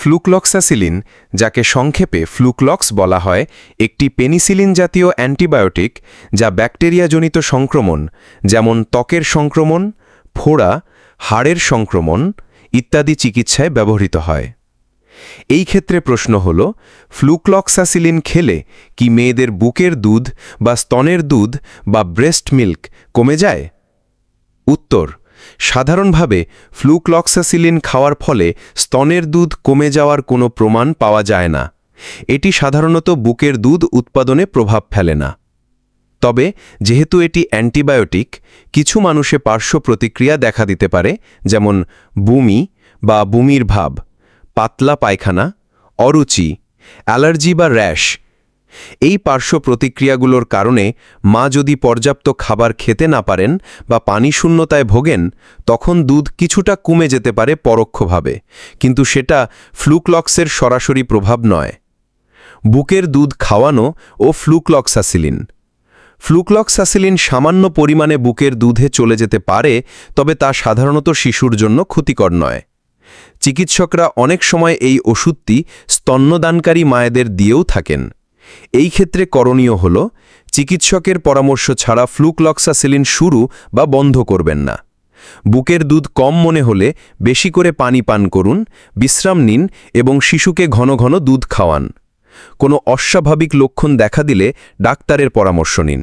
Flucloxacillin, যাকে সংক্ষেপে ফ্লুকলক্স বলা হয়, একটি পেনিসিলিন জাতীয় অ্যান্টিবায়োটিক যা ব্যাকটেরিয়াজনিত সংক্রমণ, যেমন ত্বকের সংক্রমণ, ফোড়া, হাড়ের সংক্রমণ ইত্যাদি চিকিৎসায় ব্যবহৃত হয়। এই ক্ষেত্রে প্রশ্ন হল, ফ্লুক্লক্সাসিলিন খেলে কি মেয়েদের বুকের দুধ বা স্তনের দুধ বা ব্রেস্ট মিল্ক কমে যায়? উত্তর সাধারণভাবে ফ্লুক্লক্সাসিলিন খাওয়ার ফলে স্তনের দুধ কমে যাওয়ার কোনো প্রমাণ পাওয়া যায় না। এটি সাধারণত বুকের দুধ উৎপাদনে প্রভাব ফেলে না। তবে, যেহেতু এটি অ্যান্টিবায়োটিক, কিছু মানুষে পার্শ্ব প্রতিক্রিয়া দেখা দিতে পারে, যেমন বমি বা বমির ভাব, পাতলা পায়খানা, অরুচি, অ্যালার্জি বা র্যাশ এই পার্শ্ব প্রতিক্রিয়াগুলোর কারণে মা যদি পর্যাপ্ত খাবার খেতে না পারেন বা পানি শূন্যতায় ভোগেন, তখন দুধ কিছুটা কমে যেতে পারে পরোক্ষভাবে, কিন্তু সেটা ফ্লুক্লক্সের সরাসরি প্রভাব নয়। বুকের দুধ খাওয়ানো ও ফ্লুক্লক্সাসিলিন। ফ্লুক্লক্সাসিলিন সামান্য পরিমাণে বুকের দুধে চলে যেতে পারে, তবে তা সাধারণত শিশুর জন্য ক্ষতিকর নয়। চিকিৎসকরা অনেক সময় এই ওষুধটি স্তন্যদানকারী মায়েদের দিয়েও থাকেন। এই ক্ষেত্রে করণীয় হল, চিকিৎসকের পরামর্শ ছাড়া ফ্লুকলক্সাসেলিন শুরু বা বন্ধ করবেন না। বুকের দুধ কম মনে হলে বেশি করে পানি পান করুন, বিশ্রাম নিন এবং শিশুকে ঘন ঘন দুধ খাওয়ান। কোনো অস্বাভাবিক লক্ষণ দেখা দিলে ডাক্তারের পরামর্শ নিন।